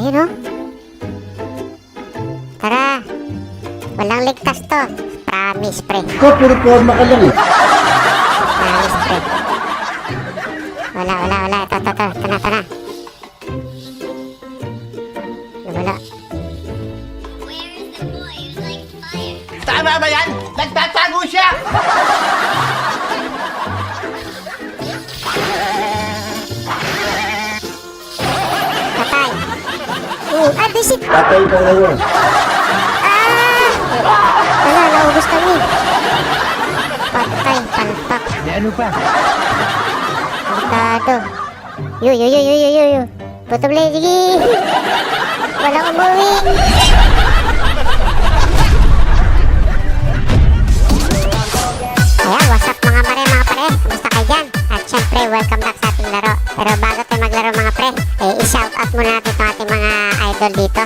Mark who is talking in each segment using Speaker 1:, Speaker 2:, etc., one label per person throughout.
Speaker 1: Ayun oh. Tara. Walang ligtas to. Promise, pre.
Speaker 2: Ikaw, puro forma ka lang eh.
Speaker 1: Promise, pre. Wala, wala, wala. Ito, ito, ito. Ito na, ito na. Wala.
Speaker 3: Tama ba yan? Nagtatago siya!
Speaker 1: Ah, visit.
Speaker 2: Patay ka ngayon.
Speaker 1: Ah! Wala, naubos kami. Patay, palpak.
Speaker 3: Di ano pa?
Speaker 1: Delikado. Yu, yu, yu, yu, yu, yu, yu. Puto sige. Walang umuwi. Ayan, what's up mga pare, mga pre? Kumusta kayo dyan? At syempre, welcome back sa ating laro. Pero bago tayo maglaro idol dito.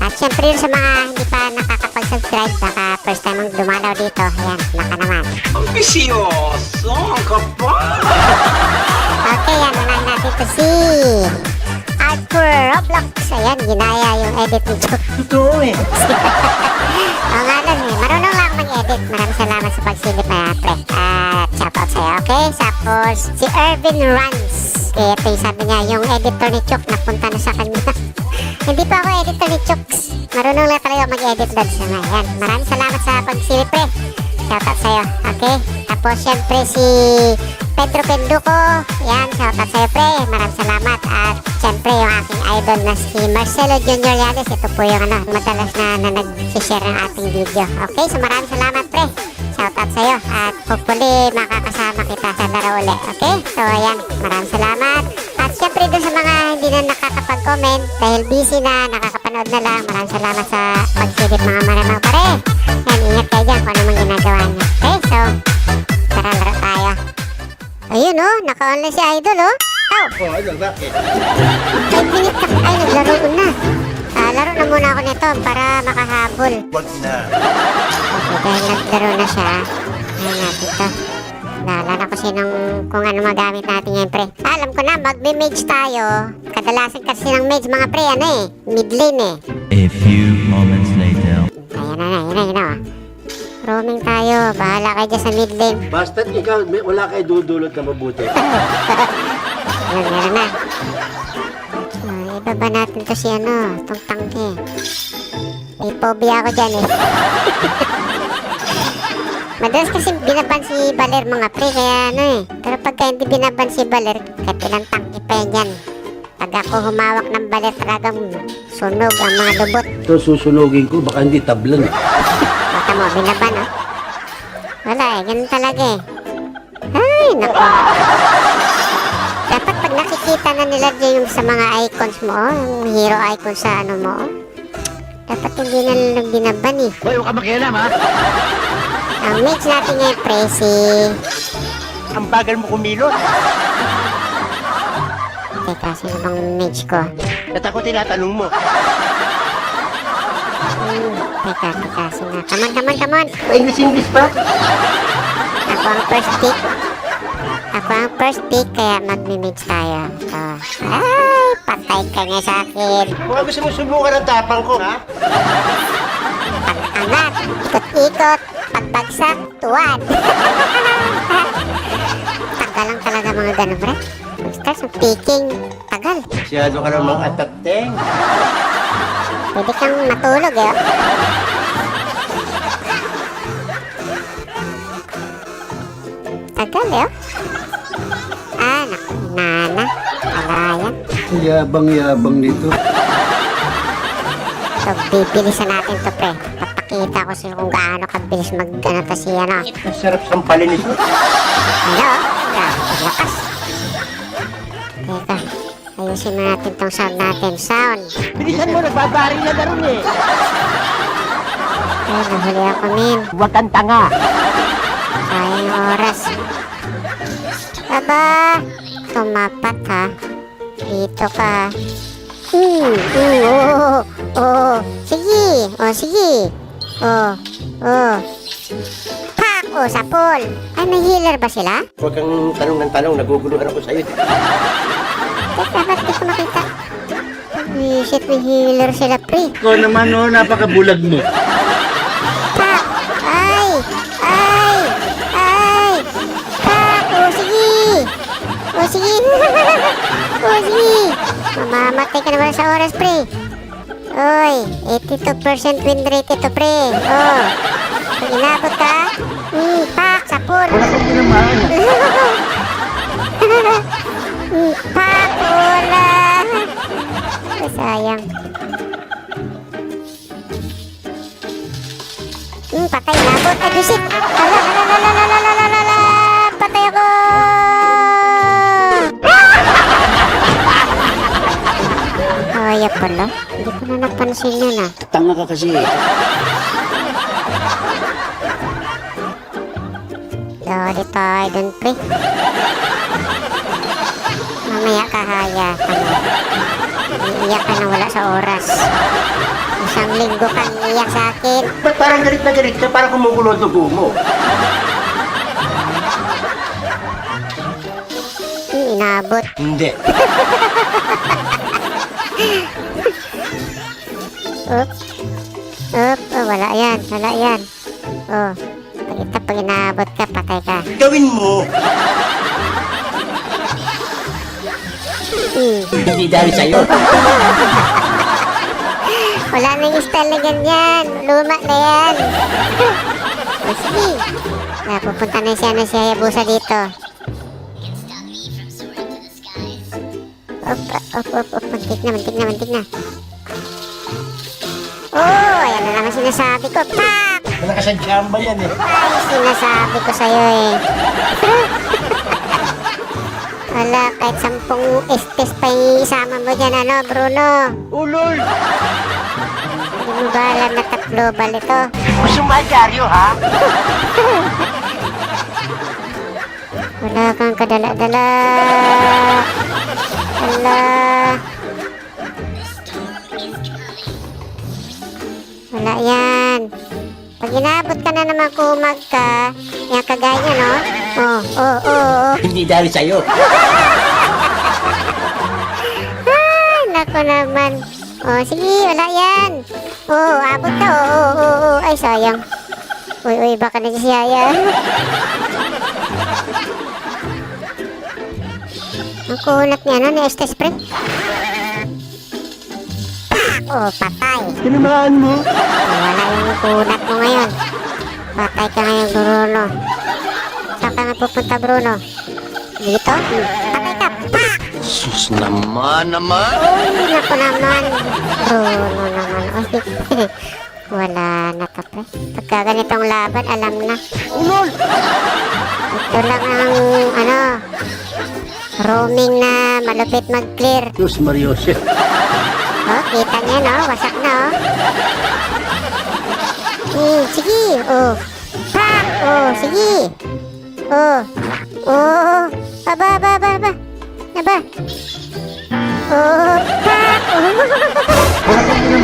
Speaker 1: At syempre yun sa mga hindi pa nakakapag-subscribe, baka first time mong dumalaw dito, ayan, naka naman.
Speaker 3: Ambisyoso ang kapal!
Speaker 1: Okay, yan. Unahin natin to si Art for Roblox. Ayan, ginaya yung edit nito.
Speaker 3: Totoo eh.
Speaker 1: Oo nga nun eh. Marunong lang mag-edit. Maraming salamat sa pagsilip na pre. At shoutout sa'yo, okay? Tapos, si Irvin Runs. Kaya ito yung sabi niya, yung editor ni Chok napunta na sa kanya. Ni Chooks. Marunong lang talaga mag-edit doon sa mga. Yan. Maraming salamat sa pagsilip pre. Shoutout sa'yo, okay? Tapos, syempre si Pedro Penduko. Yan, shoutout sa'yo pre. Maraming salamat. At syempre yung aking idol na si Marcelo Junior Yanes. Ito po yung ano, madalas na, na nag-share ng ating video. Okay, so maraming salamat pre. Shoutout sa'yo. At hopefully makakasama kita sa laro uli. Okay? So ayan, maraming salamat. At syempre dun sa mga hindi na nakakapag-comment dahil busy na, nakakapanood na lang. Maraming salamat sa pagsilip mga maramang pare. Yan, ingat kayo dyan kung ano mang ginagawa niyo. Okay, so tara laro tayo. Ayun oh, naka-online si Idol oh. Oh,
Speaker 2: Oh, ano, bakit?
Speaker 1: 5 minutes na. Ay, naglaro ko na. Ah, laro na muna ako nito para makahabol.
Speaker 3: Wag na.
Speaker 1: Okay, dahil naglaro na siya. Ayan natin to. Naalala ko sinong kung ano magamit natin ngayon, pre. Alam ko na, magbe-mage tayo. Kadalasan kasi ng mage, mga pre, ano eh, mid lane eh.
Speaker 4: A few moments later.
Speaker 1: Ayan na, ayan na, ayan na. oh. Roaming tayo, bahala kayo dyan sa mid lane.
Speaker 2: Basta't ikaw, may, wala kayo dudulot na mabuti.
Speaker 1: Ayan, meron na. Ah, ibaba natin to si ano, itong tangke. May phobia ako dyan eh. Madalas kasi binaban si Baler mga pre, kaya ano eh. Pero pagka hindi binaban si Baler, kahit ilang tangke pa yan dyan. Pag ako humawak ng Baler, talagang sunog ang mga lubot.
Speaker 2: Ito susunugin ko, baka hindi tablan eh.
Speaker 1: Mata mo, binaban oh. Wala eh, ganun talaga eh. Ay, nako. Dapat pag nakikita na nila dyan yung sa mga icons mo, oh, yung hero icon sa ano mo, oh, dapat hindi na nila binaban eh.
Speaker 3: Hoy, huwag ka makialam ha.
Speaker 1: Ang mage natin ngayon, pre, si...
Speaker 3: Ang bagal mo kumilot.
Speaker 1: Teka, sino bang mage ko?
Speaker 3: At ako tinatanong mo.
Speaker 1: Hmm, teka, teka, sino? Come on, come on, come on!
Speaker 3: English-English pa?
Speaker 1: Ako ang first pick. Ako ang first pick, kaya magmi-mage tayo. So, ay, patay ka nga sa akin.
Speaker 3: Kung gusto mo subukan ang tapang ko, ha?
Speaker 1: Pag-angat, ikot-ikot, tuwad. tagal lang talaga mga ganun, pre. Start sa picking, tagal.
Speaker 3: Masyado ka namang atateng.
Speaker 1: Pwede kang matulog, eh. Tagal, eh. Ah, naku, nana. Alayan.
Speaker 2: Yabang-yabang nito.
Speaker 1: So, bibilisan natin to, pre. Papakita ko sa'yo kung gaano kabilis mag, ano, to si, ano.
Speaker 3: Masarap sampalin ito.
Speaker 1: Hello? Grabe, lakas. Teka, ayusin na natin tong sound natin. Sound.
Speaker 3: Bilisan mo, nagbabari na daron eh.
Speaker 1: Ay, nahuli ako, min.
Speaker 3: Huwag kang tanga.
Speaker 1: Sayang oras. Aba, tumapat ha. Dito ka. Hmm, hmm, oo, oo. Sige, oh, sige. Oh, oh. Pak, oh, sa pool. Ay, may healer ba sila?
Speaker 3: Huwag kang tanong ng tanong, naguguluhan ako sa'yo.
Speaker 1: Teka, ba't di ko makita? Visit may healer sila, pre.
Speaker 2: Ikaw naman, oh, napakabulag mo.
Speaker 1: Pak! Ay! Ay! Ay! Pak! O, sige! O, sige! o, sige! Mamamatay ka naman sa oras, pre. Oy, 82% win rate ito, pre. Oh. Pag inabot ka, hmm, pak! Sapon!
Speaker 3: Wala kang tinamaan.
Speaker 1: Hmm, pak! Wala! Ay, sayang. Hmm, patay inabot. Ay, visit! Ala, ala, ala, ala, ala, ala, ala, ala, Patay ako! Kaya pala. Na napansin yun ah.
Speaker 2: Tanga ka kasi.
Speaker 1: Dali tayo dun, pre. Mamaya ka haya. Ano? Iiyak ka na wala sa oras. Isang linggo kang iiyak sa akin.
Speaker 3: Ba't parang galit na galit ka? Parang kumukulo ang dugo mo.
Speaker 1: Inabot.
Speaker 3: Hindi.
Speaker 1: Up. Up. Oh, wala yan. Wala yan. Oh. Pag ito, pag inabot ka, patay ka.
Speaker 3: Gawin mo.
Speaker 1: Hmm.
Speaker 3: Hindi dahil sa'yo.
Speaker 1: Wala nang style na ganyan. Luma na yan. o sige. Na, pupunta na siya na si Hayabusa dito. Op, op, op, op. Mantik na, mantik na, mantik na. Oh, ayan na naman sinasabi ko. Pak!
Speaker 3: Wala ka sa jamba yan eh.
Speaker 1: Ay, sinasabi ko sa'yo eh. Wala, kahit sampung estes pa isama mo dyan, ano, Bruno?
Speaker 3: Ulol!
Speaker 1: Hindi mo ba alam na top global ito?
Speaker 3: Gusto mo dyaryo ha?
Speaker 1: Wala kang kadala-dala. Wala. Wala yan. Pag inabot ka na naman kumag ka, yan kagaya niya, no? Oh, oh, oh, oh.
Speaker 3: Hindi dahil sa'yo.
Speaker 1: Ay, nako naman. Oh, sige, wala yan. Oh, abot ka. Oh, oh, oh, oh. Ay, sayang. Uy, uy, baka na si Yaya. Ang kunat niya, ano, ni Estes Pre? Oh, patay.
Speaker 3: Tinamaan mo.
Speaker 1: Wala yung kunat mo ngayon. Patay ka ngayon, Bruno. Saan ka nga pupunta, Bruno? Dito? Patay ka. Pak!
Speaker 3: Sus naman naman.
Speaker 1: Uy, naku naman. Bruno naman. Uy, wala na to, pre. Pagka ganitong laban, alam na.
Speaker 3: Ulol!
Speaker 1: Ito lang ang, ano, roaming na malupit mag-clear.
Speaker 2: Diyos Mariose.
Speaker 1: Oh, kita niya, no? Wasak na, oh. Hmm, sige, oh. Pak! Oh, sige. Oh. Oh. Aba, aba, aba, aba. Aba. Oh, pak! Oh.
Speaker 3: Wala kang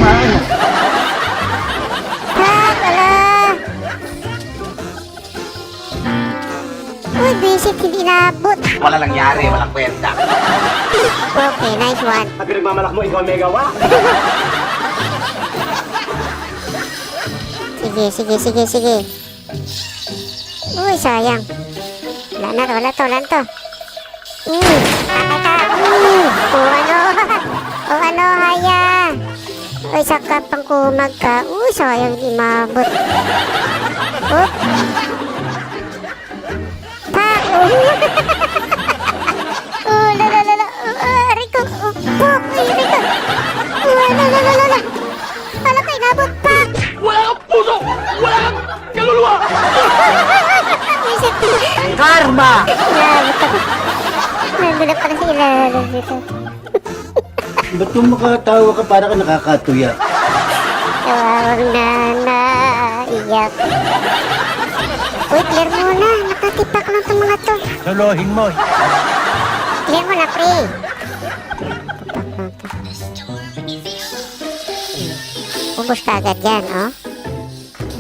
Speaker 1: Uy, visit, hindi inabot.
Speaker 3: Wala nangyari, walang kwenta.
Speaker 1: Okay, nice one.
Speaker 3: Pag nagmamalak mo, ikaw ang may gawa.
Speaker 1: Sige, sige, sige, sige. Uy, sayang. Wala na, wala to, wala to. Hmm, patay ka. O ano, o ano, haya. Uy, saka pang kumag ka. Uy, sayang, di mabot. Oop. Oh, la la la Rico. Pok. Ay, la la la la la. Inabot. Pak!
Speaker 3: Wala kang puso! Wala kang kaluluwa!
Speaker 1: Isip.
Speaker 3: Karma!
Speaker 1: Inabot ako. Nandun pala sa ilalim.
Speaker 2: Ba't kung makatawa ka para ka nakakatuya?
Speaker 1: Kawawang na naiyak. Uy, clear muna. Nakatipak lang itong mga to.
Speaker 3: Lolohin mo.
Speaker 1: Clear mo na, pre. Ubus ka agad yan, oh.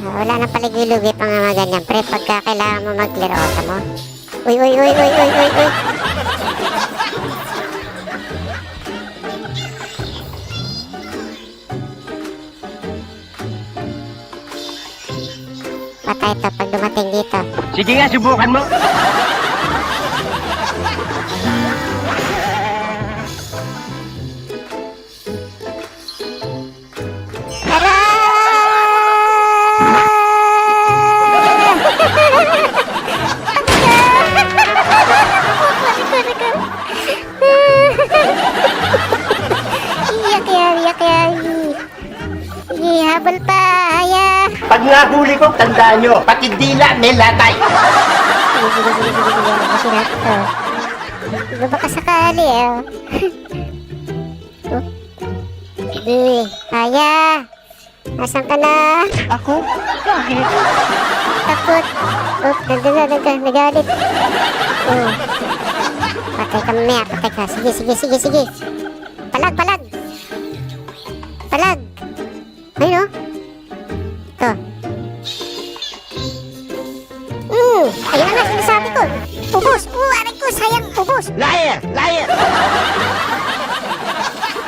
Speaker 1: Ah, Wala na paligulugi pa nga mga ganyan, pre. Pagka kailangan mo mag-clear auto mo. Uy, uy, uy, uy, uy, uy, uy. Patay to pag dumating dito.
Speaker 3: Sige nga, subukan mo. Pag nahuli ko, tandaan nyo, pati dila may latay.
Speaker 1: Sige, sige, sige, sige, sige. Kasi natin to. Diba baka sakali, eh. oh. Sige, haya. Nasaan ka na?
Speaker 3: Ako? Bakit?
Speaker 1: Takot. Oh, nandun na, nandun, nagalit. Oh. Patay ka mamaya, patay ka. Sige, sige, sige, sige. Palag, palag. Palag. Ayun, oh. Ayun na nga, sinasabi ko. Ubus. Uh, aray ko, sayang, ubus.
Speaker 3: Liar! Liar!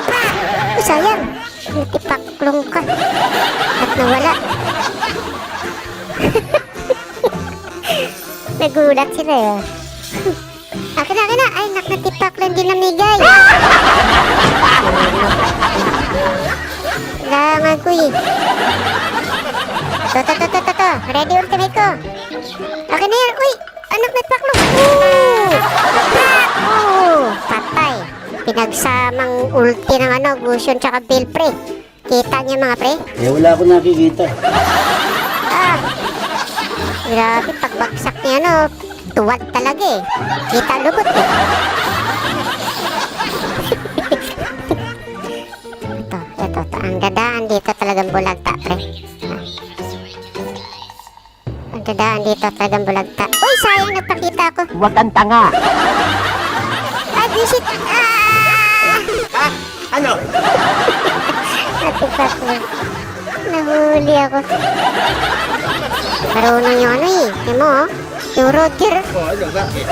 Speaker 1: Ah, uh, sayang. Natipaklong ka. At nawala. Nagulat sila eh. Akin na, akin na. Ay, nak, natipaklong din namigay. Kailangan ko eh. To, to, to, Ready ultimate ko. Akin na yan. Uy, anak. Ooh! Ah! Ooh! Patay. Pinagsamang ulti ng ano, Gusion tsaka Bill pre. Kita niyo mga pre?
Speaker 2: Eh, wala akong nakikita.
Speaker 1: Ah! Grabe, pagbagsak niya ano, tuwad talaga eh. Kita lubot eh. ito, ito, ito. Ang dadaan dito talagang bulagta, pre. Ah. Dadaan dito talagang bulagta. Uy, sayang nagpakita ako.
Speaker 3: Huwag kang tanga.
Speaker 1: Ay, visit! Ah!
Speaker 3: Ha? Ano?
Speaker 1: Natipat mo. Nahuli ako. Marunong yung ano eh. Yan mo oh. Yung Roger.
Speaker 3: Oh, ano, bakit?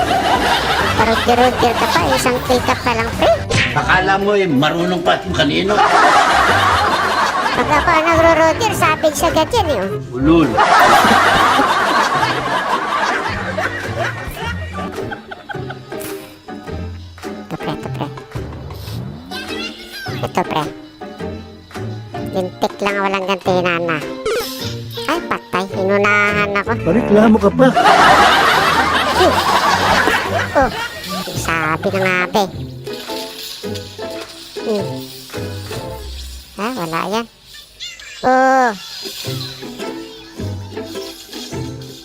Speaker 1: Roger-Roger ka pa. Isang ka pa lang, pre.
Speaker 2: Akala mo eh, marunong pa kung kanino.
Speaker 1: Pag ako ang nagro-Roger, savage agad yan eh. oh.
Speaker 2: Ulul.
Speaker 1: Ito, pre. Lintik lang walang gantinan na. Ay, patay. Inunahan ako.
Speaker 2: Pareklamo ka pa.
Speaker 1: Oh, sabi na nga be. Hmm. Ah, wala yan. Oh.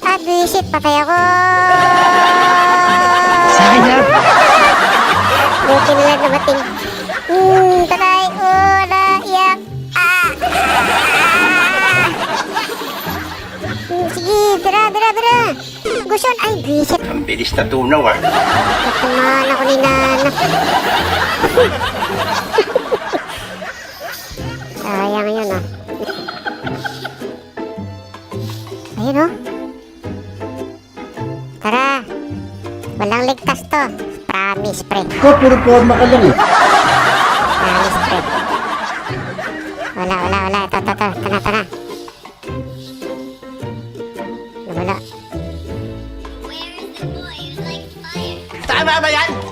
Speaker 1: Ah, visit, patay ako.
Speaker 3: Sayang!
Speaker 1: Buti na lang namating. Tira, tira. Gusion, ay, visit.
Speaker 3: Ang bilis na tunaw ah.
Speaker 1: Natamaan ako ni Nana. Sayang yun ah. Ayun oh. Tara. Walang ligtas to. Promise, pre.
Speaker 2: Ko, puro forma ka lang eh.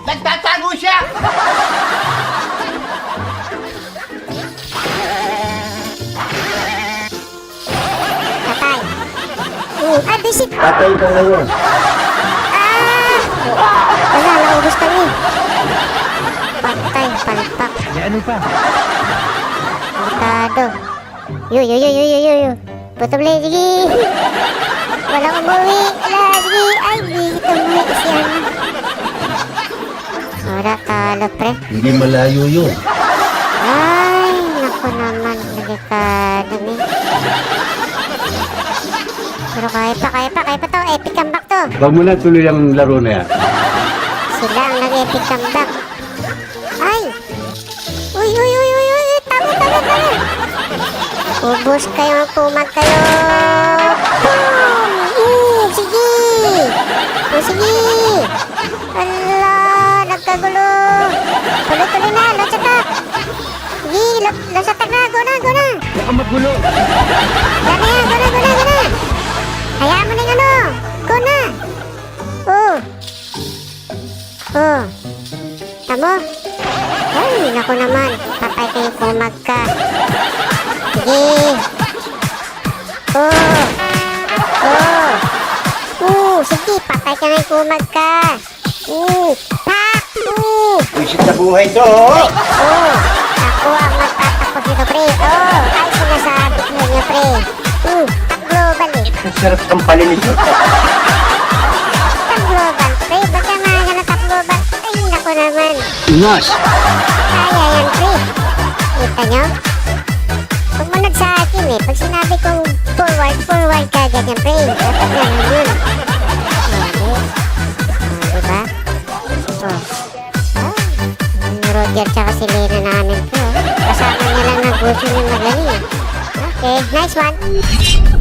Speaker 3: Nagtatago siya!
Speaker 1: Patay. Uh, ah, visit.
Speaker 2: Patay ka ngayon.
Speaker 1: Ah! Wala, naubos kami. Patay, palpak.
Speaker 3: May ano pa?
Speaker 1: Delikado. Yo, yo, yo, yo, yo, yo, yo. Puto beli, sige. Walang umuwi. Wala, sige. Ay, di kita umuwi. Siya na. Wala, talo, pre.
Speaker 2: Hindi malayo yun.
Speaker 1: Ay, naku naman. Delikado, ni. Pero kaya pa, kaya pa, kaya pa to. Epic comeback to.
Speaker 2: Huwag mo na tuloy ang laro na yan.
Speaker 1: Sila ang nag-epic comeback. Ay! Uy, uy, uy, uy, uy! Tama, tama, tama! Ubus kayo, kumag kayo! Boom! Mm, sige! Oh, sige! Ala, nagkagulo! Tuloy-tuloy na, launch attack! Sige, la- launch attack na! Go na, go na!
Speaker 3: Baka magulo.
Speaker 1: Yan na yan, go na, go na, go na! Hayaan mo na yung ano. Go na. Oh. Oh. Tamo. Ay, naku naman. Patay kayo kumag ka. Sige. Oh. Oh. Uh, sige, patay ka na kumag ka. Uh.
Speaker 3: Wisit na buhay to, oh.
Speaker 1: Oh, ako ang magtatapos dito, pre. Oh, ay sinasabi ko niya, pre. Hmm, top global eh.
Speaker 3: Ang sarap ang palinito.
Speaker 1: Top global, pre. Mga ganun top global? Ay, naku naman.
Speaker 2: Inas!
Speaker 1: Kaya yan, pre. Kita nyo? Sumunod sa akin eh. Pag sinabi kong forward, forward ka ganyan, pre. Dapat ganun yun. Grabe. Oh, diba? Oh. Ah, Roger tsaka si Lena namin to. Kasama niya lang ng gusto yung magaling. Okay, nice one.